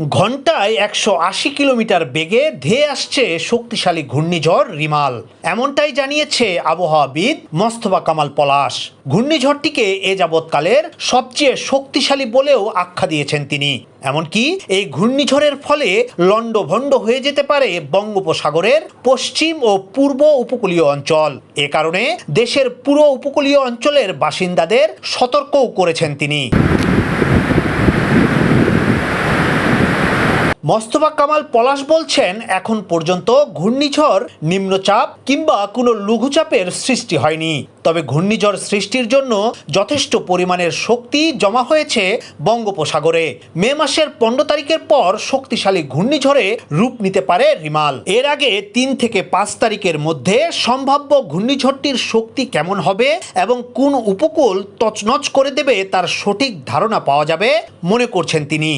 ঘন্টায় একশো আশি কিলোমিটার বেগে ধেয়ে আসছে শক্তিশালী ঘূর্ণিঝড় রিমাল। এমনটাই জানিয়েছে আবহাওয়াবিদ মোস্তফা কামাল পলাশ। ঘূর্ণিঝড়টিকে এ যাবৎকালের সবচেয়ে শক্তিশালী বলেও আখ্যা দিয়েছেন তিনি। এমনকি এই ঘূর্ণিঝড়ের ফলে লণ্ডভণ্ড হয়ে যেতে পারে বঙ্গোপসাগরের পশ্চিম ও পূর্ব উপকূলীয় অঞ্চল। এ কারণে দেশের পুরো উপকূলীয় অঞ্চলের বাসিন্দাদের সতর্কও করেছেন তিনি। মোস্তফা কামাল পলাশ বলছেন, এখন পর্যন্ত ঘূর্ণিঝড়, নিম্নচাপ কিংবা কোনো লঘুচাপের সৃষ্টি হয়নি। তবে ঘূর্ণিঝড় সৃষ্টির জন্য যথেষ্ট পরিমাণের শক্তি জমা হয়েছে বঙ্গোপসাগরে। মে মাসের পনেরো তারিখের পর শক্তিশালী ঘূর্ণিঝড়ে রূপ নিতে পারে রিমাল। এর আগে তিন থেকে পাঁচ তারিখের মধ্যে সম্ভাব্য ঘূর্ণিঝড়টির শক্তি কেমন হবে এবং কোন উপকূল তছনছ করে দেবে তার সঠিক ধারণা পাওয়া যাবে, মনে করছেন তিনি।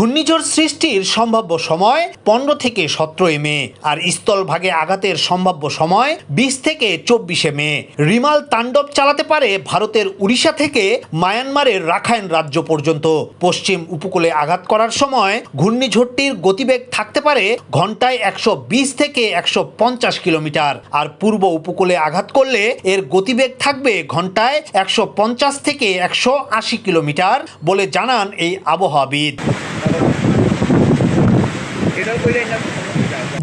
ঘূর্ণিঝড় সৃষ্টির সম্ভাব্য সময় পনেরো থেকে সতেরোই মে, আর স্থলভাগে আঘাতের সম্ভাব্য সময় বিশ থেকে চব্বিশে মে। রিমাল তাণ্ডব চালাতে পারে ভারতের উড়িষ্যা থেকে মায়ানমারের রাখাইন রাজ্য পর্যন্ত। পশ্চিম উপকূলে আঘাত করার সময় ঘূর্ণিঝড়টির গতিবেগ থাকতে পারে ঘন্টায় একশো বিশ থেকে একশো পঞ্চাশ কিলোমিটার, আর পূর্ব উপকূলে আঘাত করলে এর গতিবেগ থাকবে ঘন্টায় একশো পঞ্চাশ থেকে একশো আশি কিলোমিটার বলে জানান এই আবহাওয়াবিদ।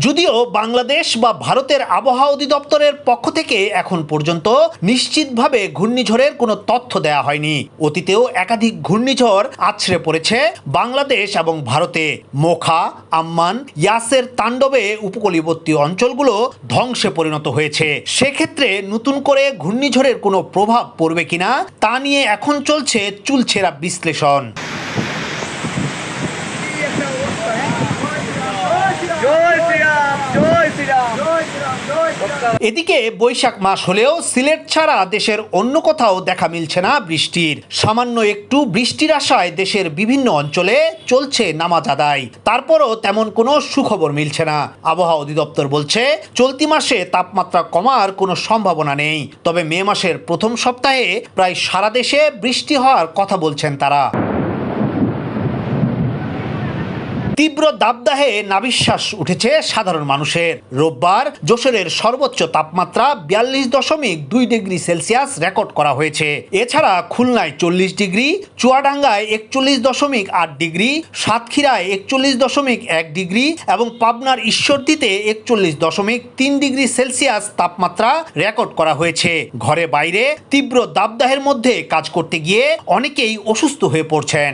যদিও বাংলাদেশ বা ভারতের আবহাওয়া অধিদপ্তরের পক্ষ থেকে এখন পর্যন্ত নিশ্চিতভাবে ঘূর্ণিঝড়ের কোনো তথ্য দেওয়া হয়নি। অতীতেও একাধিক ঘূর্ণিঝড় আছড়ে পড়েছে বাংলাদেশ এবং ভারতে। মোখা, আম্মান, ইয়াসের তাণ্ডবে উপকূলীয়বর্তী অঞ্চলগুলো ধ্বংসে পরিণত হয়েছে। সেক্ষেত্রে নতুন করে ঘূর্ণিঝড়ের কোনো প্রভাব পড়বে কিনা তা নিয়ে এখন চলছে চুলছেরা বিশ্লেষণ। এদিকে বৈশাখ মাস হলেও সিলেট ছাড়া দেশের অন্য কোথাও দেখা মিলছে না বৃষ্টির। সামান্য একটু বৃষ্টির আশায় দেশের বিভিন্ন অঞ্চলে চলছে নামাজ আদায়। তারপরও তেমন কোনো সুখবর মিলছে না। আবহাওয়া অধিদপ্তর বলছে, চলতি মাসে তাপমাত্রা কমার কোনো সম্ভাবনা নেই। তবে মে মাসের প্রথম সপ্তাহে প্রায় সারা দেশে বৃষ্টি হওয়ার কথা বলছেন তারা। তীব্র দাবদাহে নাবিশ্বাস উঠেছে সাধারণ মানুষের। রোববার যশোরের সর্বোচ্চ তাপমাত্রা বিয়াল্লিশ দশমিক দুই ডিগ্রি সেলসিয়াস রেকর্ড করা হয়েছে। এছাড়া খুলনায় চল্লিশ ডিগ্রি, চুয়াডাঙ্গায় একচল্লিশ দশমিক আট ডিগ্রি, সাতক্ষীরায় একচল্লিশ দশমিক এক ডিগ্রি এবং পাবনার ঈশ্বরদীতে একচল্লিশ দশমিক তিন ডিগ্রি সেলসিয়াস তাপমাত্রা রেকর্ড করা হয়েছে। ঘরে বাইরে তীব্র দাবদাহের মধ্যে কাজ করতে গিয়ে অনেকেই অসুস্থ হয়ে পড়ছেন।